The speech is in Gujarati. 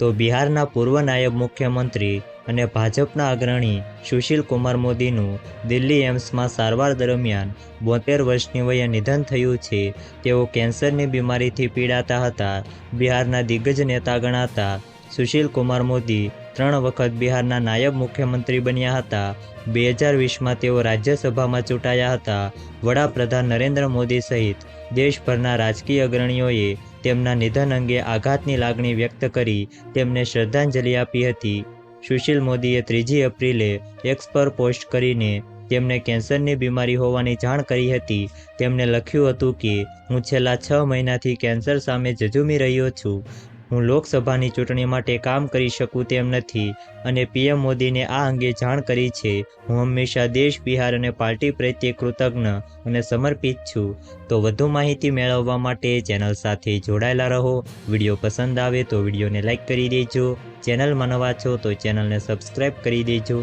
તો બિહારના પૂર્વ નાયબ મુખ્યમંત્રી અને ભાજપના અગ્રણી સુશીલ કુમાર મોદીનું દિલ્હી એમ્સમાં સારવાર દરમિયાન બોતેર વર્ષની વયે નિધન થયું છે. તેઓ કેન્સરની બીમારીથી પીડાતા હતા. બિહારના દિગ્ગજ નેતા ગણાતા સુશીલ કુમાર મોદી ત્રણ વખત બિહારના નાયબ મુખ્યમંત્રી બન્યા હતા. બે હજાર વીસમાં તેઓ રાજ્યસભામાં ચૂંટાયા હતા. વડાપ્રધાન નરેન્દ્ર મોદી સહિત દેશભરના રાજકીય અગ્રણીઓએ તેમના નિધન અંગે આઘાતની લાગણી વ્યક્ત કરી તેમને શ્રદ્ધાંજલિ આપી હતી. સુશીલ મોદીએ ત્રીજી એપ્રિલે એક્સ પર પોસ્ટ કરીને તેમને કેન્સરની બીમારી હોવાની જાણ કરી હતી. તેમણે લખ્યું હતું કે, હું છેલ્લા છ મહિનાથી કેન્સર સામે ઝઝૂમી રહ્યો છું. હું લોકસભાની ચૂંટણી માટે કામ કરી શકું તેમ નથી અને પીએમ મોદીને આ અંગે જાણ કરી છે. હું હંમેશા દેશ, બિહાર અને પાર્ટી પ્રત્યે કૃતજ્ઞ અને સમર્પિત છું. તો વધુ માહિતી મેળવવા માટે ચેનલ સાથે જોડાયેલા રહો. વીડિયો પસંદ આવે તો વિડીયોને લાઇક કરી દેજો. ચેનલમાં નવા છો તો ચેનલને સબસ્ક્રાઈબ કરી દેજો.